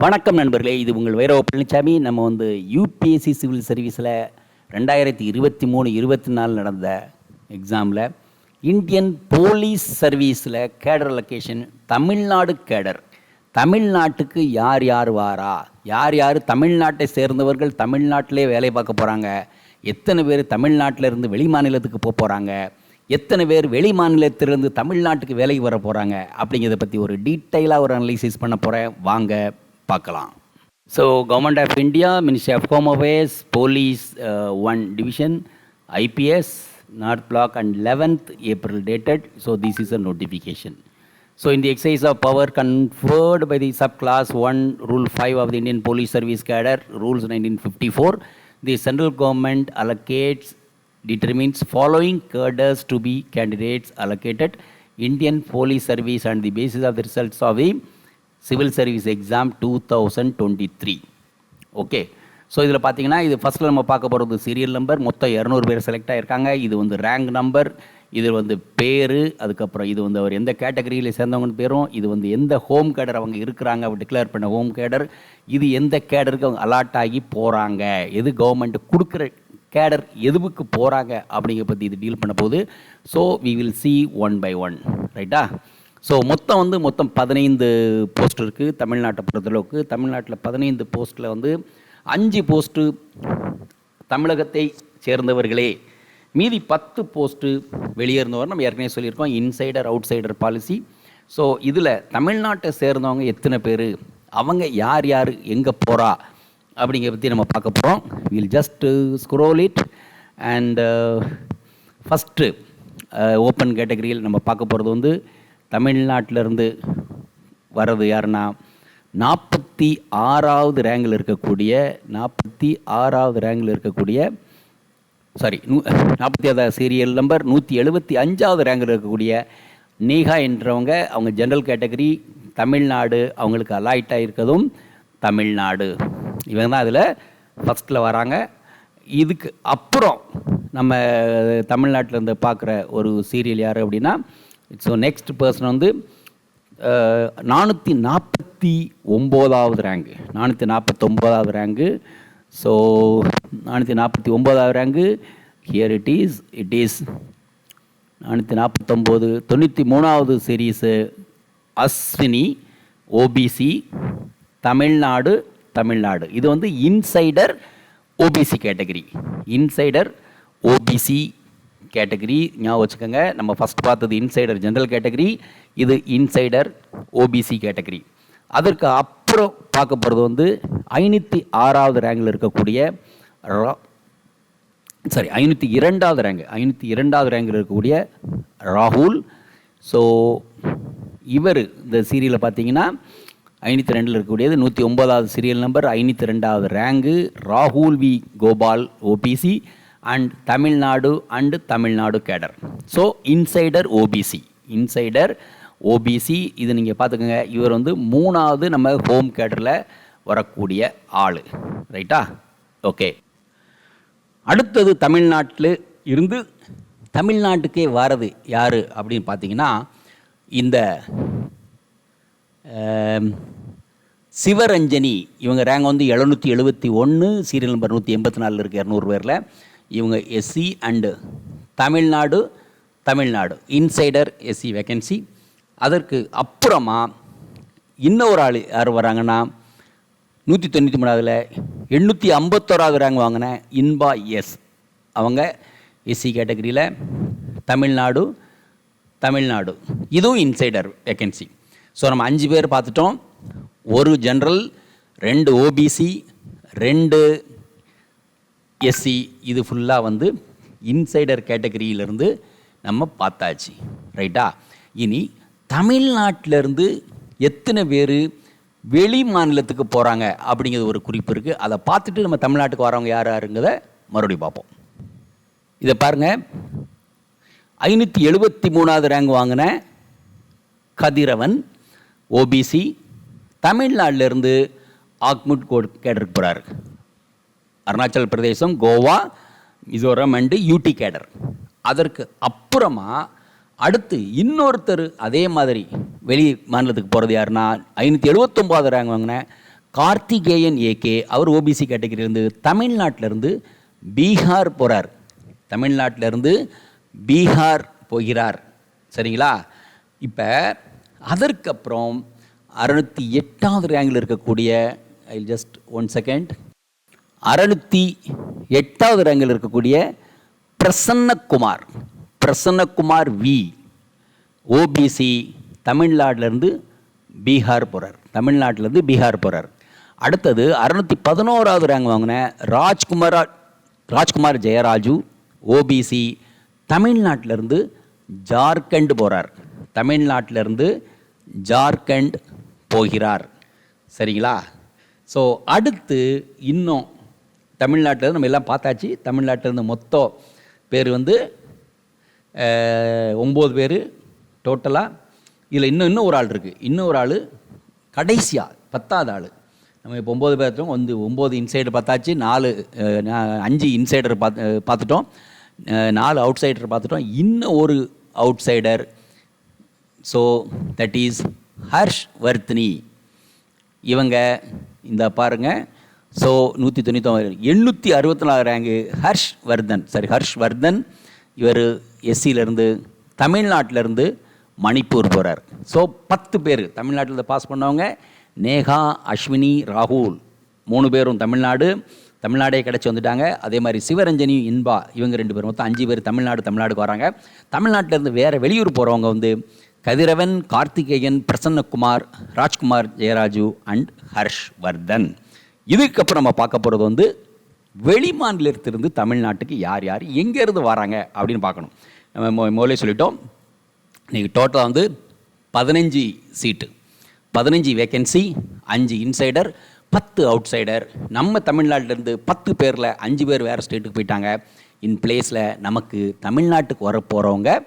வணக்கம் நண்பர்களே இது உங்கள் வைரவ பழனிசாமி நம்ம வந்து யூபிஎஸ்சி சிவில் சர்வீஸில் ரெண்டாயிரத்தி இருபத்தி மூணு இருபத்தி நாலு நடந்த எக்ஸாமில் இந்தியன் போலீஸ் சர்வீஸில் கேடர் லொக்கேஷன் தமிழ்நாடு கேடர் தமிழ்நாட்டுக்கு யார் யார் வாரா? யார் யார் தமிழ்நாட்டை சேர்ந்தவர்கள் தமிழ்நாட்டிலே வேலை பார்க்க போகிறாங்க எத்தனை பேர் தமிழ்நாட்டில் இருந்து வெளி மாநிலத்துக்கு போக போகிறாங்க எத்தனை பேர் வெளி மாநிலத்திலிருந்து தமிழ்நாட்டுக்கு வேலைக்கு வர போகிறாங்க அப்படிங்கிறத பற்றி ஒரு டீட்டெயிலாக ஒரு அனலைசிஸ் பண்ண போகிறேன் வாங்க. பார்க்கலாம் so government of India ministry of home affairs police one division IPS north block and eleventh April dated so this is a notification So, in the exercise of power conferred by the subclass 1, Rule 5 of the Indian Police Service Cadre, Rules 1954, the central government allocates, determines following cadres to be candidates allocated Indian Police Service on the basis of the results of the civil service exam two thousand twenty three. Okay. So இதில் பார்த்தீங்கன்னா இது ஃபஸ்ட்டில் நம்ம பார்க்க போகிறது serial number மொத்தம் இரநூறு பேர் செலக்ட் ஆகியிருக்காங்க இது வந்து ரேங்க் நம்பர் இது வந்து பேர் அதுக்கப்புறம் இது வந்து அவர் எந்த கேட்டகரியில் சேர்ந்தவங்கன்னு பேரும் இது வந்து எந்த ஹோம் கேடர் அவங்க இருக்கிறாங்க அவர் டிக்ளேர் பண்ண ஹோம் கேடர் இது எந்த கேடருக்கு அவங்க அலாட் ஆகி போகிறாங்க எது கவர்மெண்ட் கொடுக்குற கேடர் எதுவுக்கு போகிறாங்க அப்படிங்கிற பற்றி இது டீல் பண்ண போகுது. So we will see one by one ரைட்டா ஸோ மொத்தம் வந்து மொத்தம் பதினைந்து போஸ்ட் இருக்குது தமிழ்நாட்டை பொறுத்தளவுக்கு. தமிழ்நாட்டில் பதினைந்து போஸ்ட்டில் வந்து அஞ்சு போஸ்ட்டு தமிழகத்தை சேர்ந்தவர்களே. மீதி பத்து போஸ்ட்டு வெளியே இருந்தவர் நம்ம ஏற்கனவே சொல்லியிருக்கோம். Insider outsider policy so இதில் தமிழ்நாட்டை சேர்ந்தவங்க எத்தனை பேர்? அவங்க யார் யார் எங்கே போகிறா அப்படிங்கிற பற்றி நம்ம பார்க்க போகிறோம் will just scroll it and first open கேட்டகரியில் நம்ம பார்க்க போகிறது வந்து தமிழ்நாட்டிலேருந்து வர்றது யாருன்னா நாற்பத்தி ஆறாவது ரேங்கில் இருக்கக்கூடிய நாற்பத்தி ஆறாவது ரேங்கில் இருக்கக்கூடிய சாரி நூ நாற்பத்தி ஆறாவது சீரியல் நம்பர் நூற்றி எழுபத்தி அஞ்சாவது ரேங்கில் இருக்கக்கூடிய நீகா என்றவங்க அவங்க ஜென்ரல் கேட்டகரி தமிழ்நாடு அவங்களுக்கு அலாய்டாக இருக்கிறதும் தமிழ்நாடு. இவங்க தான் அதில் ஃபஸ்ட்டில் வராங்க. இதுக்கு அப்புறம் நம்ம தமிழ்நாட்டில் இருந்து பார்க்குற ஒரு சீரியல் யார் அப்படின்னா ஸோ நெக்ஸ்ட் பர்சன் வந்து நானூற்றி நாற்பத்தி ஒம்போதாவது ரேங்கு நானூற்றி நாற்பத்தொம்போதாவது ரேங்கு ஸோ நானூற்றி நாற்பத்தி ஒம்போதாவது rank here it is it is நானூற்றி நாற்பத்தொம்போது தொண்ணூற்றி மூணாவது சீரீஸு அஸ்வினி ஓபிசி தமிழ்நாடு தமிழ்நாடு. இது வந்து insider OBC category insider OBC category ஞாபகம் வச்சுக்கோங்க. நம்ம ஃபஸ்ட் பார்த்தது இன்சைடர் ஜென்ரல் கேட்டகரி இது இன்சைடர் ஓபிசி கேட்டகரி அதற்கு அப்புறம் பார்க்க போகிறது வந்து ஐநூற்றி ஆறாவது ரேங்கில் இருக்கக்கூடிய சாரி ஐநூற்றி இரண்டாவது ரேங்க் ஐநூற்றி இரண்டாவது ரேங்கில் இருக்கக்கூடிய ராகுல். ஸோ இவர் இந்த சீரியலில் பார்த்தீங்கன்னா ஐநூற்றி ரெண்டில் இருக்கக்கூடியது நூற்றி ஒன்பதாவது சீரியல் நம்பர் ஐநூற்றி ரெண்டாவது ரேங்கு ராகுல் V Gopal OBC and Tamil Nadu and Tamil Nadu cadre so insider OBC insider OBC இது நீங்கள் பார்த்துக்கோங்க. இவர் வந்து மூணாவது நம்ம ஹோம் கேடரில் வரக்கூடிய ஆள். ரைட்டா ஓகே அடுத்தது தமிழ்நாட்டில் இருந்து தமிழ்நாட்டுக்கே வாரது யார் அப்படின்னு பார்த்தீங்கன்னா இந்த சிவரஞ்சனி. இவங்க ரேங்க் வந்து எழுநூற்றி எழுபத்தி ஒன்று சீரியல் நம்பர் நூற்றி எண்பத்தி நாலில் இருக்குது இரநூறு பேரில். இவங்க SC and Tamil Nadu Tamil Nadu. Insider SC vacancy அதற்கு அப்புறமா இன்னொரு ஆள் யார் வராங்கன்னா நூற்றி தொண்ணூற்றி மூணாவதில் எண்ணூற்றி ஐம்பத்தோராவது ரேங்க் வாங்கின இன்பா எஸ் அவங்க எஸ்சி கேட்டகரியில் தமிழ்நாடு தமிழ்நாடு. இதுவும் இன்சைடர் வேக்கன்சி ஸோ நம்ம அஞ்சு பேர் பார்த்துட்டோம். ஒரு ஜென்ரல் ரெண்டு ஓபிசி ரெண்டு எஸ்சி இது ஃபுல்லாக வந்து இன்சைடர் கேட்டகரியிலேருந்து நம்ம பார்த்தாச்சு ரைட்டா இனி தமிழ்நாட்டிலேருந்து எத்தனை பேர் வெளி மாநிலத்துக்கு போகிறாங்க அப்படிங்கிறது ஒரு குறிப்பு இருக்குது அதை பார்த்துட்டு நம்ம தமிழ்நாட்டுக்கு வரவங்க யார் யாருங்கிறத மறுபடியும் பார்ப்போம். இதை பாருங்கள் ஐநூற்றி எழுபத்தி மூணாவது ரேங்க் வாங்கின கதிரவன் ஓபிசி தமிழ்நாட்டிலேருந்து ஆக்முட் code கேடருக்கு Arunachal Pradesh Goa Mizoram and UT cadre. அதற்கு அப்புறமா அடுத்து இன்னொருத்தர் அதே மாதிரி வெளி மாநிலத்துக்கு போகிறது யாருன்னா ஐநூற்றி எழுபத்தொம்போது ரேங்க் வாங்கின கார்த்திகேயன் ஏகே அவர் ஓபிசி கேட்டகரியிலேருந்து தமிழ்நாட்டிலேருந்து பீகார் போகிறார் தமிழ்நாட்டிலேருந்து பீகார் போகிறார். சரிங்களா? இப்போ அதற்கப்புறம் அறுநூற்றி எட்டாவது ரேங்கில் இருக்கக்கூடிய ஐ ஜஸ்ட் ஒன் செகண்ட் அறுநூற்றி எட்டாவது ரேங்கில் இருக்கக்கூடிய பிரசன்னகுமார். பிரசன்னகுமார் வி. ஓபிசி தமிழ்நாட்டிலேருந்து பீகார் போகிறார் தமிழ்நாட்டிலேருந்து பீகார் போகிறார் அடுத்தது அறுநூற்றி பதினோராவது ரேங்க் வாங்கின ராஜ்குமார் ராஜ்குமார் ஜெயராஜு ஓபிசி தமிழ்நாட்டிலேருந்து ஜார்க்கண்ட் போகிறார் தமிழ்நாட்டிலேருந்து ஜார்க்கண்ட் போகிறார். சரிங்களா? ஸோ அடுத்து இன்னும் தமிழ்நாட்டில் நம்ம எல்லாம் பார்த்தாச்சு. தமிழ்நாட்டிலேருந்து மொத்தம் பேர் வந்து ஒம்பது பேர் டோட்டலாக இதில் இன்னும் இன்னும் ஒரு ஆள் இருக்குது இன்னும் ஒரு ஆள் கடைசியாக பத்தாவது ஆள். நம்ம இப்போ ஒம்பது பேர்த்தும் வந்து ஒம்பது இன்சைடர் பார்த்தாச்சு. நாலு அஞ்சு இன்சைடர் பார்த்து பார்த்துட்டோம். நாலு அவுட் சைடர் பார்த்துட்டோம். இன்னும் ஒரு outsider so that is Harsh Vardhini இவங்க இந்த பாருங்கள் ஸோ நூற்றி தொண்ணூற்றி எண்ணூற்றி அறுபத்தி நாலு ரேங்கு ஹர்ஷ் வர்தன் சரி ஹர்ஷ் வர்தன் இவர் எஸ்சியிலேருந்து தமிழ்நாட்டிலேருந்து மணிப்பூர் போகிறார் ஸோ பத்து பேர் தமிழ்நாட்டில் பாஸ் பண்ணவங்க நேகா அஸ்வினி ராகுல். மூணு பேரும் தமிழ்நாடு. தமிழ்நாடே கிடச்சி வந்துட்டாங்க. அதே மாதிரி சிவரஞ்சனி இன்பா இவங்க ரெண்டு பேரும். மொத்தம் அஞ்சு பேர் தமிழ்நாடு தமிழ்நாடுக்கு வராங்க. தமிழ்நாட்டிலேருந்து வேறு வெளியூர் போகிறவங்க வந்து கதிரவன் கார்த்திகேயன் பிரசன்னகுமார் ராஜ்குமார் ஜெயராஜு அண்ட் ஹர்ஷ் வர்தன் இதுக்கப்புறம் நம்ம பார்க்க போகிறது வந்து வெளி மாநிலத்திலிருந்து தமிழ்நாட்டுக்கு யார் யார் எங்கேருந்து வராங்க அப்படின்னு பார்க்கணும். நம்ம மொ- முதல்ல சொல்லிட்டோம். இன்றைக்கி டோட்டலாக வந்து பதினஞ்சு சீட்டு பதினஞ்சு வேக்கன்சி அஞ்சு இன்சைடர் பத்து அவுட் சைடர் நம்ம தமிழ்நாட்டிலேருந்து பத்து பேரில் அஞ்சு பேர் வேறு ஸ்டேட்டுக்கு போயிட்டாங்க. இன் பிளேஸில் நமக்கு தமிழ்நாட்டுக்கு வர போகிறவங்க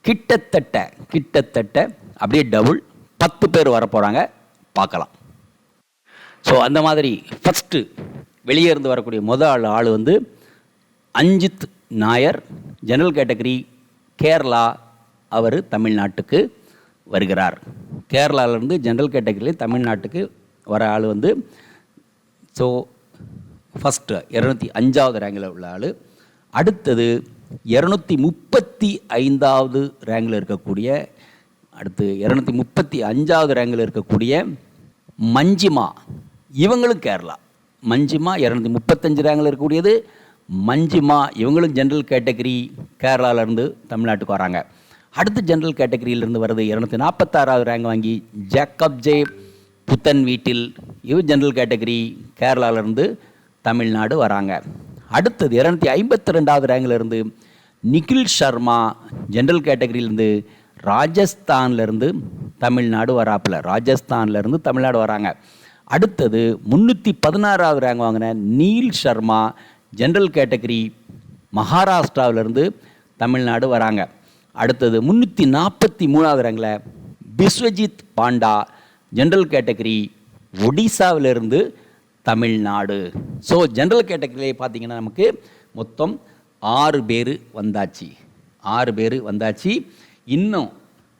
கிட்டத்தட்ட கிட்டத்தட்ட அப்படியே டபுள் பத்து பேர் வர போகிறாங்க பார்க்கலாம். ஸோ அந்த மாதிரி ஃபஸ்ட்டு வெளியே இருந்து வரக்கூடிய முதல் ஆள் ஆள் வந்து அஞ்சித் நாயர் ஜெனரல் கேட்டகரி கேரளா அவர் தமிழ்நாட்டுக்கு வருகிறார். கேரளாவிலேருந்து ஜென்ரல் கேட்டகரியில் தமிழ்நாட்டுக்கு வர ஆள் வந்து ஸோ ஃபஸ்ட்டு இரநூத்தி அஞ்சாவது ரேங்கில் உள்ள ஆள். அடுத்தது இரநூத்தி முப்பத்தி ஐந்தாவது ரேங்கில் இருக்கக்கூடிய அடுத்து இரநூத்தி முப்பத்தி அஞ்சாவது ரேங்கில் இருக்கக்கூடிய மஞ்சிமா. இவங்களும் கேரளா. மஞ்சிமா இரநூத்தி முப்பத்தஞ்சு ரேங்கில் இருக்கக்கூடியது. மஞ்சிமா இவங்களும் ஜென்ரல் கேட்டகரி கேரளாவிலேருந்து தமிழ்நாட்டுக்கு வராங்க. அடுத்து ஜென்ரல் கேட்டகரியிலிருந்து வருது இரநூத்தி நாற்பத்தாறாவது ரேங்க் வாங்கி ஜேக்கப் ஜே புத்தன் வீட்டில் இவர் ஜென்ரல் கேட்டகரி கேரளாவிலேருந்து தமிழ்நாடு வராங்க. அடுத்தது இரநூத்தி ஐம்பத்தி ரெண்டாவது ரேங்கிலிருந்து நிகில் சர்மா ஜென்ரல் கேட்டகரியிலேருந்து ராஜஸ்தான்லேருந்து தமிழ்நாடு வராப்புல. ராஜஸ்தான்லேருந்து தமிழ்நாடு வராங்க. அடுத்தது முந்நூற்றி பதினாறாவது ரேங்க் வாங்கின நீல் சர்மா ஜென்ரல் கேட்டகரி மகாராஷ்டிராவிலேருந்து தமிழ்நாடு வராங்க. அடுத்தது முந்நூற்றி நாற்பத்தி மூணாவது ரேங்கில் பிஸ்வஜித் பாண்டா ஜென்ரல் கேட்டகரி ஒடிசாவிலிருந்து தமிழ்நாடு. ஸோ ஜென்ரல் கேட்டகரியிலே பார்த்தீங்கன்னா நமக்கு மொத்தம் ஆறு பேர் வந்தாச்சு. ஆறு பேர் வந்தாச்சு. இன்னும்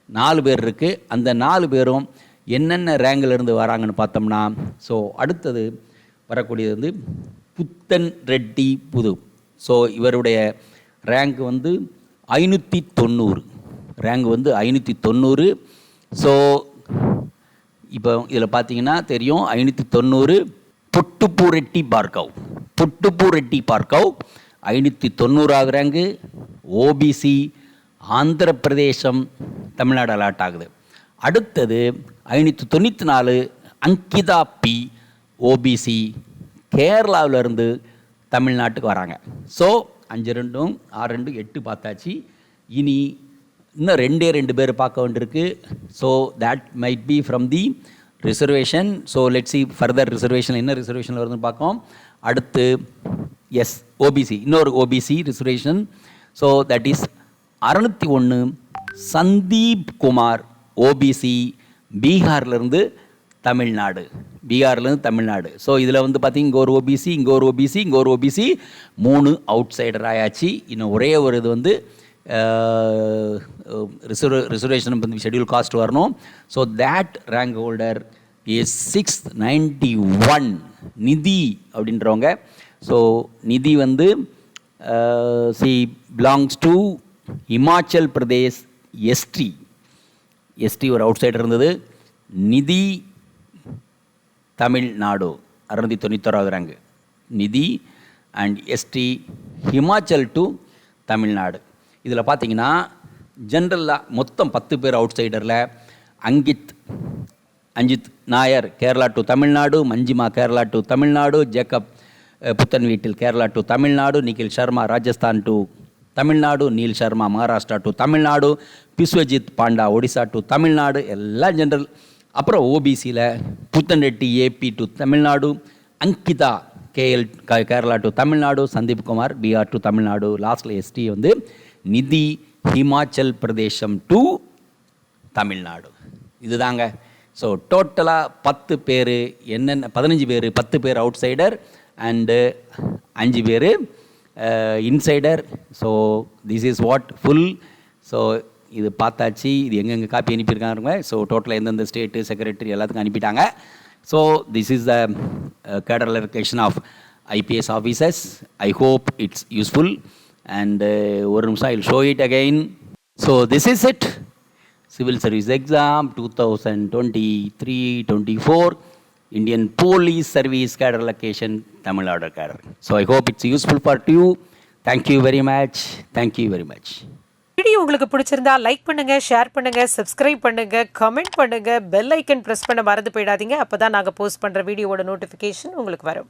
நாலு பேர் இருக்குது அந்த நாலு பேரும் என்னென்ன ரேங்கிலிருந்து வராங்கன்னு பார்த்தோம்னா ஸோ அடுத்தது வரக்கூடியது வந்து புத்தன் ரெட்டி புது. ஸோ இவருடைய ரேங்க் வந்து ஐநூற்றி தொண்ணூறு ரேங்க் வந்து ஐநூற்றி தொண்ணூறு ஸோ இப்போ இதில் பார்த்தீங்கன்னா தெரியும் ஐநூற்றி தொண்ணூறு புட்டுப்பூ ரெட்டி பார்க்கவ் புட்டுப்பூ ரெட்டி பார்க்கவ் ஐநூற்றி தொண்ணூறாவது ரேங்கு ஓபிசி ஆந்திர பிரதேசம் தமிழ்நாடு அலாட் ஆகுது. அடுத்தது ஐநூற்றி தொண்ணூற்றி நாலு அங்கிதா பி ஓபிசி கேரளாவிலேருந்து தமிழ்நாட்டுக்கு வராங்க. ஸோ அஞ்சு ரெண்டும் ஆறு ரெண்டு எட்டு பார்த்தாச்சு. இனி இன்னும் ரெண்டே ரெண்டு பேர் பார்க்க வேண்டியிருக்கு. So that might be from the reservation so let see further reservation என்ன ரிசர்வேஷனில் வருதுன்னு பார்க்கோம் அடுத்து எஸ் ஓபிசி இன்னொரு OBC reservation so that is அறுநூற்றி ஒன்று சந்தீப் குமார் ஓபிசி பீகார்லேருந்து தமிழ்நாடு. பீகார்லேருந்து தமிழ்நாடு. ஸோ இதில் வந்து பார்த்திங்க இங்கே ஒரு ஓபிசி இங்கே ஒரு ஓபிசி இங்கே ஒரு ஓபிசி மூணு அவுட் சைடர் ஆயாச்சு இன்னும் ஒரே ஒரு இது வந்து ரிசர்வ் ரிசர்வேஷன் வந்து ஷெடியூல் காஸ்ட் வரணும். So that rank holder is six ninety one Nidhi அப்படின்றவங்க. ஸோ நிதி வந்து she belongs to Himachal Pradesh ST ST ஒரு அவுட் சைடர் இருந்தது. நிதி தமிழ்நாடு அறுநூத்தி தொண்ணூத்தோராவது rank Nidhi and ST Himachal to Tamil Nadu இதில் பார்த்தீங்கன்னா ஜென்ரலாக மொத்தம் பத்து பேர் அவுட் சைடரில் Ankit Anjith Nair Kerala to Tamil Nadu Manjima Kerala to Tamil Nadu Jacob Puthenveettil Kerala to Tamil Nadu Nikhil Sharma Rajasthan to Tamil Nadu Neel Sharma Maharashtra to Tamil Nadu Biswajit Panda Odisha to Tamil Nadu எல்லாம் general அப்புறம் ஓபிசியில் Puttanreddy AP to Tamil Nadu Ankita KL Kerala to Tamil Nadu Sandeep Kumar BR to Tamil Nadu லாஸ்ட்டில் ST வந்து நிதி ஹிமாச்சல் பிரதேசம் to Tamil Nadu இதுதாங்க. So டோட்டலாக பத்து பேர் என்னென்ன பதினஞ்சு பேர் பத்து பேர் அவுட் சைடர் அண்டு அஞ்சு பேர் insider so this is what full so இது பார்த்தாச்சு. இது எங்கெங்கே காப்பி அனுப்பியிருக்காங்க ஸோ டோட்டலாக எந்தெந்த ஸ்டேட்டு செக்ரட்டரி எல்லாத்துக்கும் அனுப்பிட்டாங்க. So this is the cadre location of IPS officers I hope it's useful and ஒரு நிமிஷம் I show it again so this is it civil service exam 2023 24 indian police service cadre location tamil nadu cadre. So i hope it's useful for you. Thank you very much. Thank you very much. Video உங்களுக்கு பிடிச்சிருந்தா like பண்ணுங்க share பண்ணுங்க subscribe பண்ணுங்க comment பண்ணுங்க bell icon press பண்ண மறந்து போயிடாதீங்க. அப்பதான் நாங்கள் போஸ்ட் பண்ணுற வீடியோவோட நோட்டிஃபிகேஷன் உங்களுக்கு வரும்.